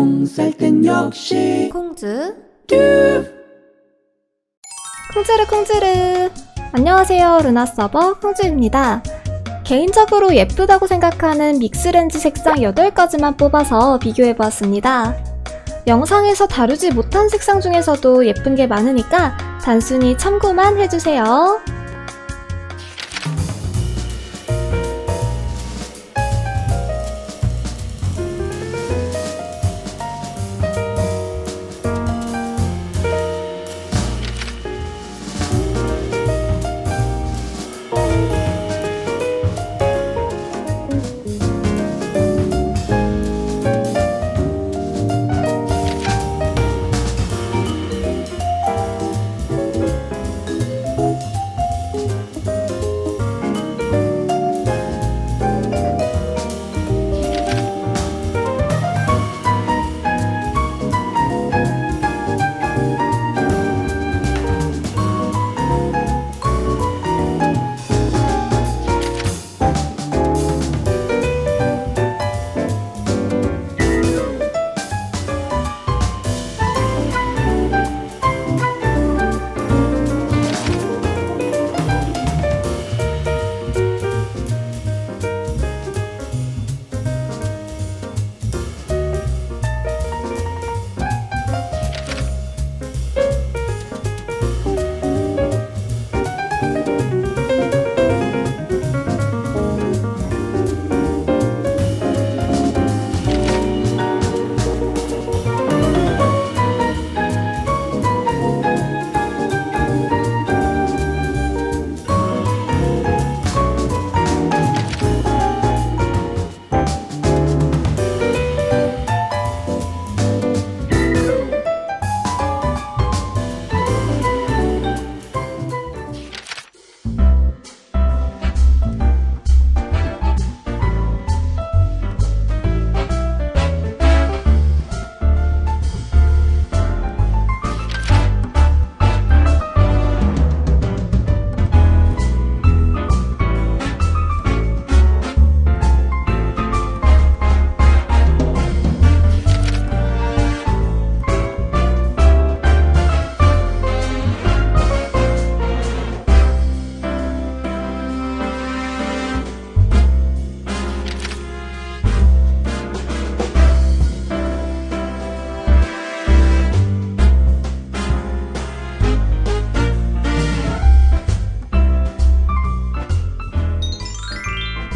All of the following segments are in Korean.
똥 쌀 땐 역시. 콩즈. 콩즈르 콩즈르. 안녕하세요. 루나 서버 콩즈입니다. 개인적으로 예쁘다고 생각하는 믹스렌즈 색상 8가지만 뽑아서 비교해보았습니다. 영상에서 다루지 못한 색상 중에서도 예쁜 게 많으니까 단순히 참고만 해주세요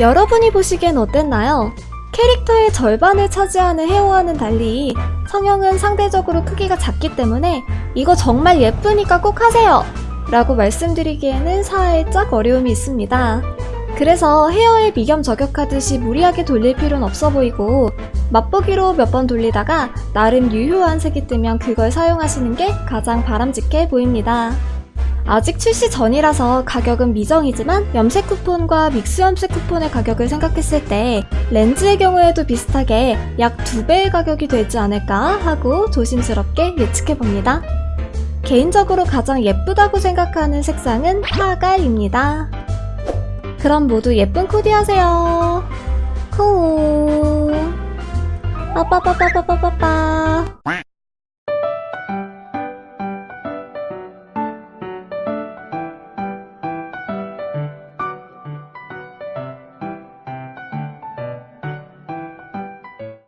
여러분이 보시기엔 어땠나요? 캐릭터의 절반을 차지하는 헤어와는 달리 성형은 상대적으로 크기가 작기 때문에 이거 정말 예쁘니까 꼭 하세요! 라고 말씀드리기에는 살짝 어려움이 있습니다. 그래서 헤어에 미겸 저격하듯이 무리하게 돌릴 필요는 없어 보이고 맛보기로 몇 번 돌리다가 나름 유효한 색이 뜨면 그걸 사용하시는 게 가장 바람직해 보입니다. 아직 출시 전이라서 가격은 미정이지만 염색 쿠폰과 믹스 염색 쿠폰의 가격을 생각했을 때 렌즈의 경우에도 비슷하게 약두 배의 가격이 되지 않을까 하고 조심스럽게 예측해봅니다. 개인적으로 가장 예쁘다고 생각하는 색상은 파갈입니다. 그럼 모두 예쁜 코디 하세요. 코. 빠빠빠빠빠빠빠.